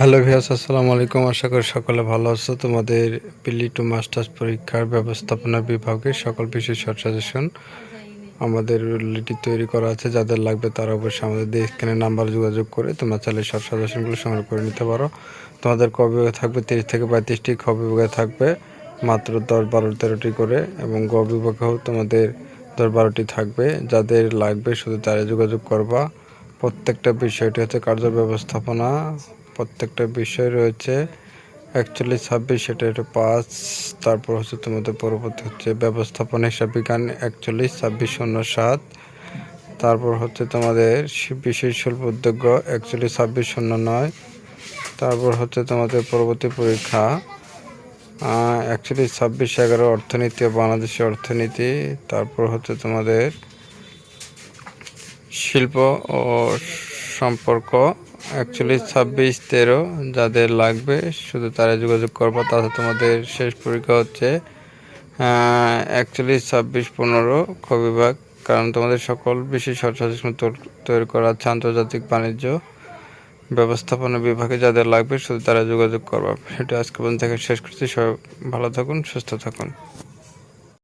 Hello ভিয়াস আসসালামু আলাইকুম। আশা করি সকলে ভালো আছো। তোমাদের পিলি টু মাস্টার্স পরীক্ষার ব্যবস্থাপনা বিভাগে সকল বিষয় শর্ট সাজেশন আমাদের লিটি তৈরি করা আছে। যাদের লাগবে তারা অবশ্যই আমাদের এখানে নাম্বার যোগাযোগ করে তোমরা চাইলে শর্ট সাজেশনগুলো সংগ্রহ করে নিতে পারো। তোমাদের ক বিভাগে থাকবে? তিরিশ থেকে পঁয়ত্রিশটি খ বিভাগে থাকবে। মাত্র দশ বারো তেরোটি করে এবং গ বিভাগেও তোমাদের দশ বারোটি থাকবে। যাদের লাগবে শুধু তারা যোগাযোগ করবা। প্রত্যেকটা বিষয়টি হচ্ছে কার্য ব্যবস্থাপনা প্রত্যেকটা বিষয় রয়েছে। একচল্লিশ ছাব্বিশ, সেটা একটা পাঁচ, তারপর হচ্ছে তোমাদের পরবর্তী হচ্ছে ব্যবস্থাপনা হিসাব বিজ্ঞান একচল্লিশ ছাব্বিশ শূন্য সাত। তারপর হচ্ছে তোমাদের বিশেষ শিল্প উদ্যোগ একচল্লিশ ছাব্বিশ শূন্য নয়। তারপর হচ্ছে তোমাদের পরবর্তী পরীক্ষা একচল্লিশ ছাব্বিশ এগারো অর্থনীতি বাংলাদেশের অর্থনীতি। তারপর হচ্ছে তোমাদের শিল্প ও সম্পর্ক একচল্লিশ ছাব্বিশ তেরো যাদের লাগবে, শুধু তারা যোগাযোগ করব তাতে তোমাদের শেষ পরীক্ষা হচ্ছে একচল্লিশ ছাব্বিশ পনেরো খ বিভাগ কারণ তোমাদের সকল বিশেষ সচেতন তৈরি করা আছে আন্তর্জাতিক বাণিজ্য ব্যবস্থাপনা বিভাগে যাদের লাগবে, শুধু তারা যোগাযোগ করবা। সেটা আজকে পর্যন্ত শেষ করছি। সবাই ভালো থাকুন, সুস্থ থাকুন।